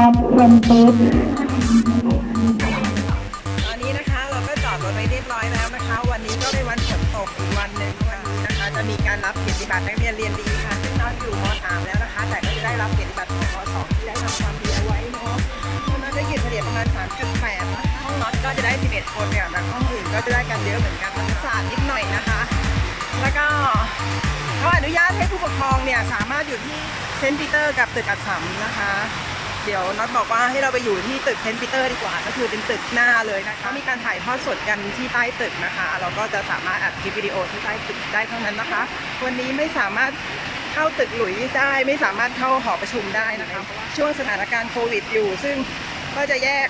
have from both ตอนนี้นะคะเราก็จอดรถไว้เรียบร้อยแล้วนะคะ วันนี้ก็เป็นวันฝนตกอีกวันหนึ่งวันนี้นะคะ จะมีการรับเกียรติบัตรนักเรียนเรียนดีค่ะซึ่งน้องอยู่ม .3 แล้วนะคะ แต่ก็จะได้รับเกียรติบัตรของม .2 ที่ได้ทำความดีเอาไว้เนาะห้องน้องได้เกียรติเฉลี่ยประมาณ3.8นะคะห้องน็อตก็จะได้ 11 คนเนี่ยแต่ห้องอื่นก็จะได้กันเยอะเหมือนกันมันสะอาดนิดหน่อยนะคะ แล้วก็เขาอนุญาตให้ผู้ปกครองเนี่ยสามารถอยู่ที่เซนต์ปีเตอร์กับตึกอัดสำนะคะ เดี๋ยวน็อตบอกว่าให้เราไปอยู่ที่ตึกเซนต์ปีเตอร์ดีกว่า ก็คือเป็นตึกหน้าเลยนะคะมีการถ่ายทอดสดกันที่ใต้ตึกนะคะ เราก็จะสามารถอัดคลิปวิดีโอที่ใต้ตึกได้เท่านั้นนะคะ วันนี้ไม่สามารถเข้าตึกหลุยส์ได้ไม่สามารถเข้าหอประชุมได้นะคะ ช่วงสถานการณ์โควิดอยู่ ซึ่งก็จะแยก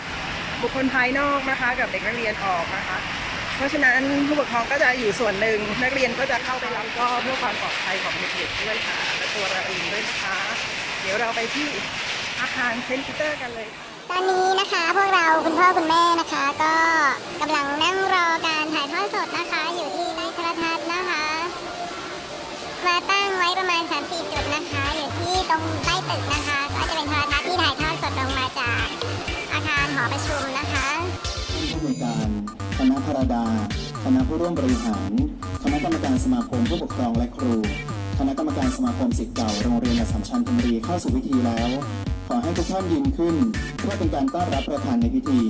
บุคคลภายนอกนะคะ กับเด็กนักเรียนออกนะคะ เพราะฉะนั้นผู้ปกครองก็จะอยู่ส่วนหนึ่งนักเรียนก็จะเข้าไปรับก็เพื่อความปลอดภัยของเด็กๆด้วยค่ะและตัวเราเองด้วยนะคะ เดี๋ยวเราไปที่ อาคารเซนต์ปีเตอร์กันเลยค่ะตอนนี้นะคะพวกเราคุณพ่อคุณแม่นะคะ ก็กำลังนั่งรอการถ่ายทอดสดนะคะ อยู่ที่ใต้โทรทัศน์นะคะ มาตั้งไว้ประมาณ3-4จุดนะคะ อยู่ที่ตรงใต้ตึกนะคะ ก็จะเป็นโทรทัศน์ที่ถ่ายทอดสดลงมาจากอาคารหอประชุมนะคะผู้อำนวยการคณะพรดาคณะผู้ร่วมบริหารคณะกรรมการสมาคมผู้ปกครองและครู คณะกรรมการสมาคมศิษย์เก่าโรงเรียนอัสสัมชัญธนบุรีเข้าสู่พิธีแล้ว ขอให้ทุกท่านยืนขึ้น เพื่อเป็นการต้อนรับประธานในพิธี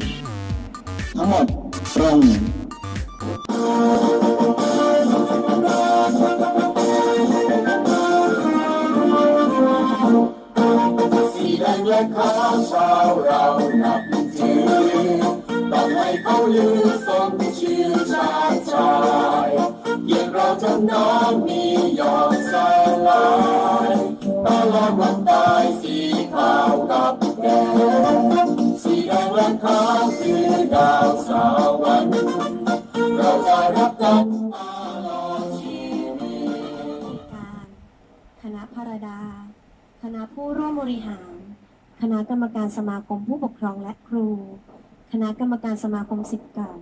ทั้งหมดตรงสีแดงและขาวชาวเรานับถือต้องให้เขาลือสมชื่อชาติชายเกียรติเราจนน้อมมียอมสลายตลอดวันตาย สีแดงและขาวคือดาวสาวัน เราจะรักกันตลอดชีวิตการคณะพรดา คณะผู้ร่วมบริหาร คณะกรรมการสมาคมผู้ปกครองและครู คณะกรรมการสมาคมศิษย์เก่า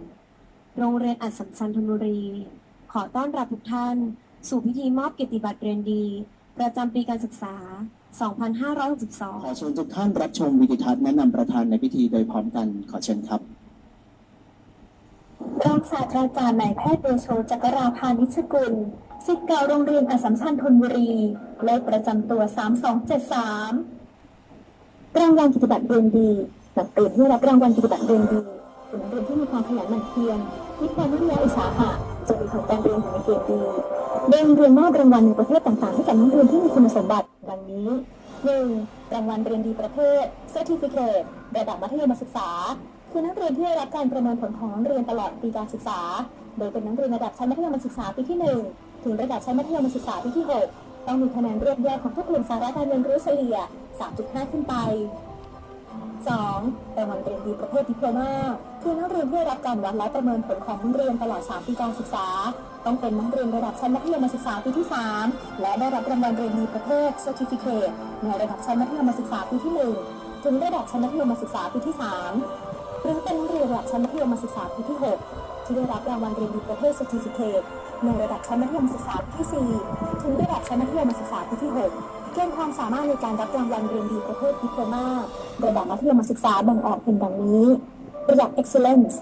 โรงเรียนอัดสัมชัญธนบุรี ขอต้อนรับทุกท่าน สู่พิธีมอบเกียรติบัตรเรียนดี ประจำปีการศึกษา ขอเชิญทุกท่านรับชมวิดีทัศน์แนะนำประธานในพิธีโดยพร้อมกันขอเชิญครับ รองศาสตราจารย์นายแพทย์เดโชจักราพานิชกุลศิษย์เก่าโรงเรียนอัสสัมชัญธนบุรี เลขประจำตัว 3273 รางวัลกิตติบัตรเรียนดีนักเรียนที่รับรางวัลกิตติบัตรเรียนดีเป็นนักเรียนที่มีความขยันหมั่นเพียรมีความวิทยาอุตสาหะ จนมีผลการเรียนองเกณฑ์ดีโดยโรงเรียนมอบรางวัลในประเภทต่างๆให้กับนักเรียนที่มีคุณสมบัติ ดังนี้ 1. รางวัลเรียนดีประเภท Certificate ระดับมัธยมศึกษา คือนักเรียนที่ได้รับการประเมินผลของนักเรียนตลอดปีการศึกษา โดยเป็นนักเรียนระดับชั้นมัธยมศึกษาปีที่ 1 ถึงระดับชั้นมัธยมศึกษาปีที่ 6 ต้องมีคะแนนเรียบแยกของทุกกลุ่มสาระการเรียนรู้เฉลี่ย 3.5 ขึ้นไป 2. รางวัลเรียนดีประเภทดิโพลมาคือนักเรียนที่ได้รับการวัดและประเมินผลของนักเรียนตลอด 3 ปีการศึกษา ต้องเป็นนักเรียนระดับชั้นมัธยมศึกษาปีที่ 3 และได้รับรางวัลเรียนดีประเภท Certificate ในระดับชั้นมัธยมศึกษาปีที่ 1 ถึงระดับชั้นมัธยมศึกษาปีที่ 3 หรือเป็นนักเรียนระดับชั้นมัธยมศึกษาปีที่ 6 ที่ได้รับรางวัลเรียนดีประเภท Certificate ในระดับชั้นมัธยมศึกษาปีที่ 4 ถึงระดับชั้นมัธยมศึกษาปีที่ 6 เกณฑ์ความสามารถในการรับรางวัลเรียนดีประเภทดิโพมาระดับมัธยมศึกษาแบ่งออกเป็นดังนี้ระดับ Excellence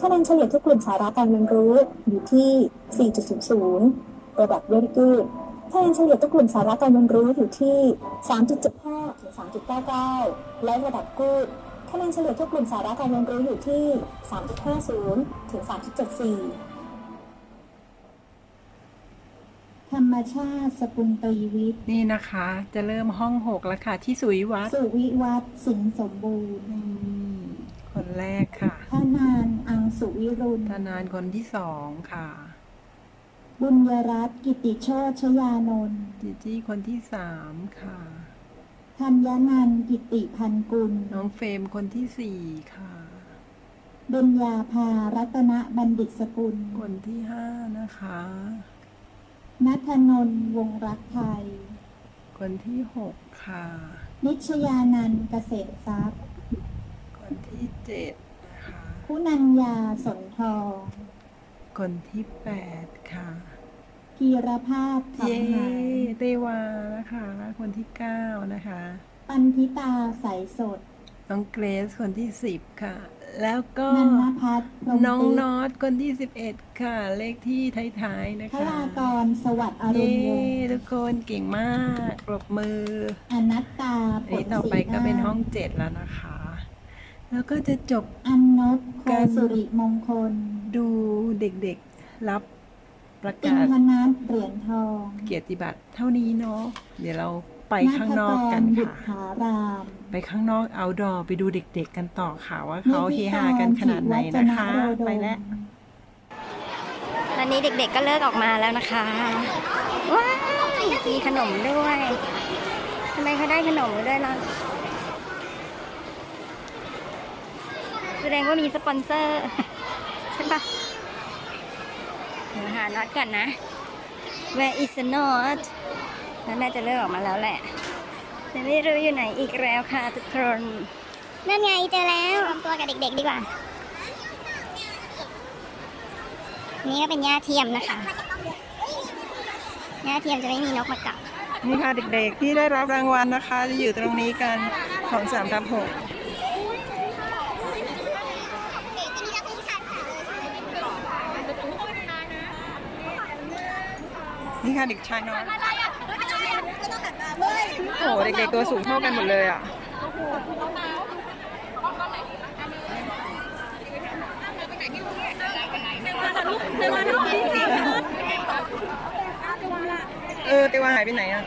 คะแนนเฉลี่ยทุกกลุ่มสาระการเรียนรู้อยู่ที่ 4.00 ระดับ Very Good คะแนนเฉลี่ยทุกกลุ่มสาระการเรียนรู้อยู่ที่ 3.75 ถึง 3.99 และระดับ Good คะแนนเฉลี่ยทุกกลุ่มสาระการเรียนรู้อยู่ที่ 3.50 ถึง 3.74 ธรรมชาติสกุลตรีวิทย์นี่นะคะ จะเริ่มห้องหกแล้วค่ะ ที่สุวิวัฒน์สุวิวัฒน์สิงห์สมบูรณ์อืมคนแรกค่ะธนานอังสุวิรุณทนานคนที่สองค่ะ บุญยรัตน์กิติโชชยานนท์จีจี้คนที่สามค่ะธัญนันท์กิติพันกุล น้องเฟรมคนที่สี่ค่ะเบญญาภารัตนบัณฑิตสกุลคนที่ห้านะคะ นัทนนท์วงรักไทย คนที่หกค่ะ นิชยานันท์เกษตรทรัพย์ คนที่เจ็ดนะคะคุณัญญาสนทอง คนที่แปดค่ะพีรภาพทอเย้งหายเตวานะคะ คนที่เก้านะคะ ปันธิตาใสสดคน้องเกรซคนที่สิบค่ะ แล้วก็นันนพัฒน์พรหมน้องตินอตคนที่สิบเอ็ดค่ะ เลขที่ท้ายๆนะพคะลากรสวัสดิ์อรุเย้ณวงศ์ทุกคนเก่งมากปรบมืออนัตตาผอันลนี้ต่อไปศรีก็เป็นนาถห้องเจ็ดแล้วนะคะ แล้วก็จะจบ อันนบโคการสุริมงคลดูเด็กๆรับประอินกาศทนัทเหรียญทอง เกียรติบัตรเท่านี้เนาะเดี๋ยวเรา ไปข้างนอกกันนัฐกรบุตรค่ะผารามไปข้างนอกเอาดอไปดูเด็กๆกันต่อค่ะว่าเขาเฮฮากันขนาดไหนนะคะ ไปแล้วตอนนี้เด็กๆก็เลิกออกมาแล้วนะคะ ว้าวมีขนมด้วยทำไมเขาได้ขนมด้วยล่ะแสดงว่ามีสปอนเซอร์ใช่ปะเดี๋ยวหาน็อตก่อนนะ Where is the knot แล้วน่าจะเลิกออกมาแล้วแหละแต่ไม่รู้อยู่ไหนอีกแล้วค่ะทุกคนนั่นไงเจอแล้วรวมตัวกับเด็ก ๆ ดีกว่า นี่ก็เป็นหญ้าเทียมนะคะหญ้าเทียมจะไม่มีนกมากัดนี่ค่ะเด็กๆที่ได้รับรางวัลนะคะ จะอยู่ตรงนี้กันของสามทับหกนี่ค่ะเด็กชายน้อย โอ้โหเด็กๆตัวสูงเท่ากันหมดเลยอะเออเตวาหายไปไหนอะ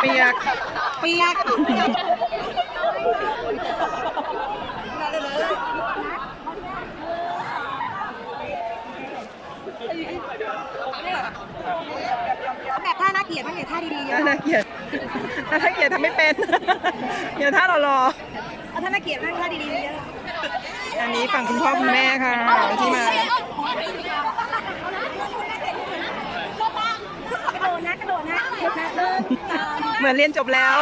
เปียก เปียก แบบท่าน่าเกลียดบ้างเนี่ยท่าดีๆเยอะน่าเกลียดถ้าเกลียดทำไม่เป็นอย่าถ้าเรารอเอาท่าน่าเกลียดบ้างท่าดีๆเยอะอันนี้ฝั่งคุณพ่อคุณแม่ค่ะที่มากระโดดนะกระโดดนะเดินตามเหมือนเรียนจบแล้ว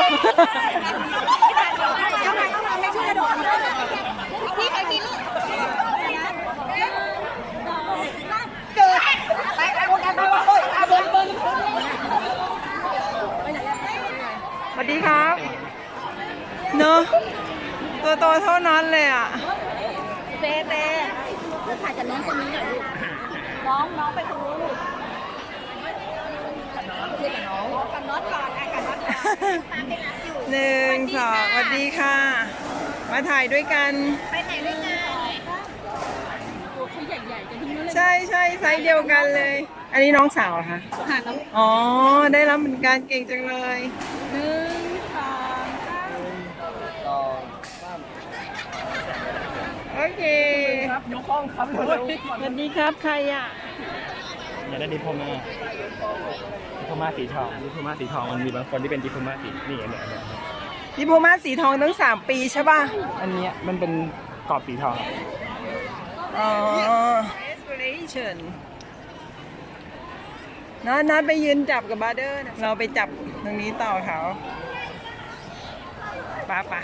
เข้ามาเข้ามาไม่ช่วยกระโดดพี่ใครมีลูกเกิดไปไปวงการไปวงการเบิ้ลเบิ้ล สวัสดีครับ เนอะ ตัวโตเท่านั้นเลยอะเต้เต้ถ่ายกับน้องคนนี้หน่อยลูกน้องน้องไปตรงนู้นลูกกับน้องคุยกับน้องกับน้องก่อนอะกับน้องก่อนตามไปรับอยู่หนึ่งสองสวัสดีค่ะ มาถ่ายด้วยกัน ไปไหนด้วยกันใช่ใช่ไซส์เดียวกันเลย อันนี้น้องสาวเหรอคะอ๋อ ได้รับเหมือนกันเก่งจังเลยหนึ่งสองสาม โอเคครับยกห้องครับสวัสดีครับใครอะอยากได้ดิโพมาดิโพมาสีทองดิโพมาสีทองมันมีบางคนที่เป็นดิโพมาสีนี่อันเนี้ยอันเนี้ยดิโพมาสีทองตั้งสามปีใช่ป่ะ อันเนี้ยมันเป็นกรอบสีทองอ๋อ Inspiration นัดนัดไปยืนจับกับบาร์เดอร์นะเราไปจับตรงนี้ต่อเขาป้าป่ะ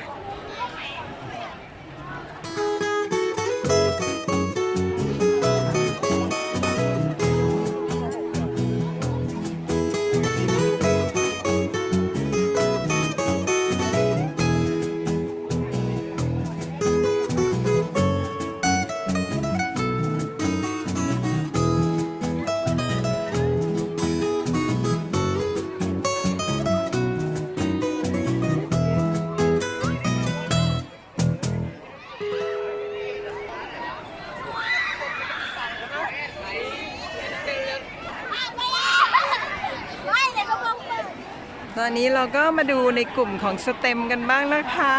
อนนี้เราก็มาดูในกลุ่มของสเต็มกันบ้างนะคะ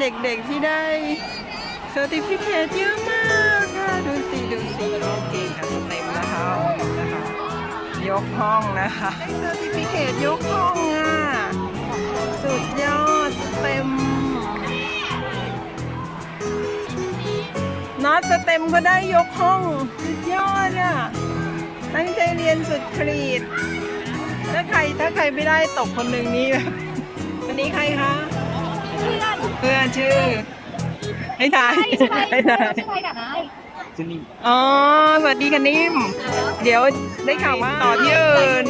เด็กๆที่ได้เซอร์ติฟิเคตเยอะมากค่ะ ดูสิดูสิโอเคค่ะสเต็มนะคะนะคะ ยกห้องนะคะได้เซอร์ติฟิเคตยกห้องอะ สุดยอดสเต็มน็อตสเต็มก็ได้ยกห้อง สุดยอดอะ ตั้งใจเรียนสุดขีด ถ้าใครถ้าใครไม่ได้ตกคนหนึ่งนี้แบบวันนี้ใครคะเพื่อนเพื่อนชื่อ ให้ทายให้ทายจุนี่อ๋อสวัสดีค่ะนิ่ม เดี๋ยวได้ข่าวว่าต่อที่อื่น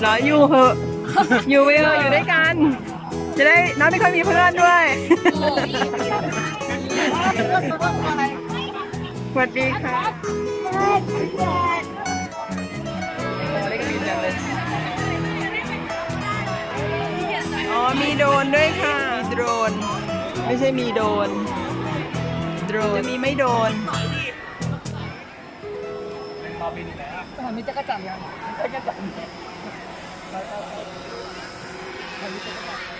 เหรออยู่เหอะอยู่ไปเถอะอยู่ด้วยกัน จะได้น้องไม่ค่อยมีเพื่อนด้วยสวัสดีค่ะ โดนด้วยค่ะ มีโดรน ไม่ใช่มีโดนโดรน จะมีไม่โดรนมีจักรจันทร์ยังจักรจันทร์